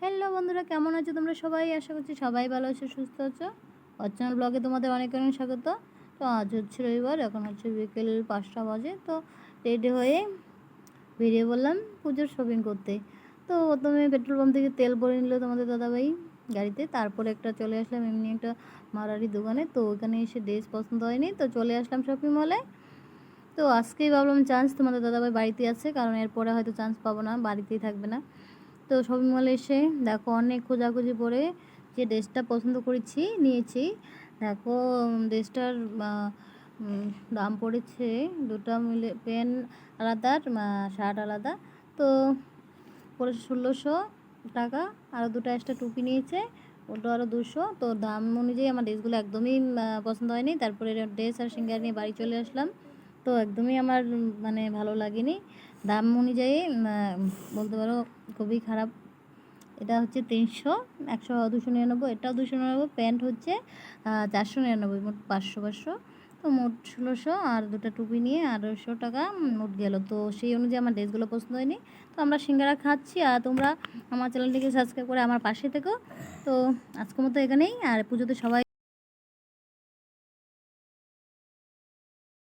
Hello বন্ধুরা, কেমন আছো তোমরা সবাই? আশা করছি সবাই ভালো আছো, সুস্থ আছো। অর্চনার ব্লগে তোমাদের অনেক অনেক স্বাগত। তো আজ হচ্ছে রবিবার, এখন হচ্ছে বিকেল পাঁচটা বাজে। তো রেডি হয়ে বেরিয়ে বললাম পুজোর শপিং করতে। তো প্রথমে পেট্রোল পাম্প থেকে তেল ভরে নিল তোমাদের দাদাভাই গাড়িতে। তারপরে একটা চলে আসলাম এমনি একটা মারারি দোকানে। তো ওখানে এসে ড্রেস পছন্দ হয়নি, তো চলে আসলাম শপিং মলে তো আজকেই ভাবলাম চান্স তোমাদের দাদাভাই বাড়িতে আছে, কারণ এরপরে হয়তো চান্স পাবো না, বাড়িতেই থাকবে না। তো শপিং মলে এসে দেখো অনেক খোঁজাখুঁজি পরে যে ড্রেসটা পছন্দ করেছি, নিয়েছি। দেখো ড্রেসটার দাম পড়েছে দুটো মিলে পেন আলাদা শার্ট আলাদা। তো পড়েছে ষোলোশো টাকা আরও দুটো এক্সট্রা টুপি নিয়েছে ওটা আরও দুশো। তো দাম অনুযায়ী আমার ড্রেসগুলো একদমই পছন্দ হয়নি। তারপরে ড্রেস আর সিঙ্গার নিয়ে বাড়ি চলে আসলাম। তো একদমই আমার মানে ভালো লাগেনি। দাম অনুযায়ী বলতে পারো খুবই খারাপ। এটা হচ্ছে তিনশো, একশো দুশো নিরানব্বই, এটাও দুশো নিরানব্বই, প্যান্ট হচ্ছে চারশো নিরানব্বই, মোট পাঁচশো পাঁচশো। তো মোট ষোলোশো, আর দুটো টুপি নিয়ে আড়াইশো টাকা মোট গেল। তো সেই অনুযায়ী আমার ড্রেসগুলো পছন্দ হয়নি। তো আমরা সিঙ্গারা খাচ্ছি, আর তোমরা আমার চ্যানেলটিকে সাবস্ক্রাইব করে আমার পাশে থেকো। তো আজকের মতো এখানেই, আর পুজোতে সবাই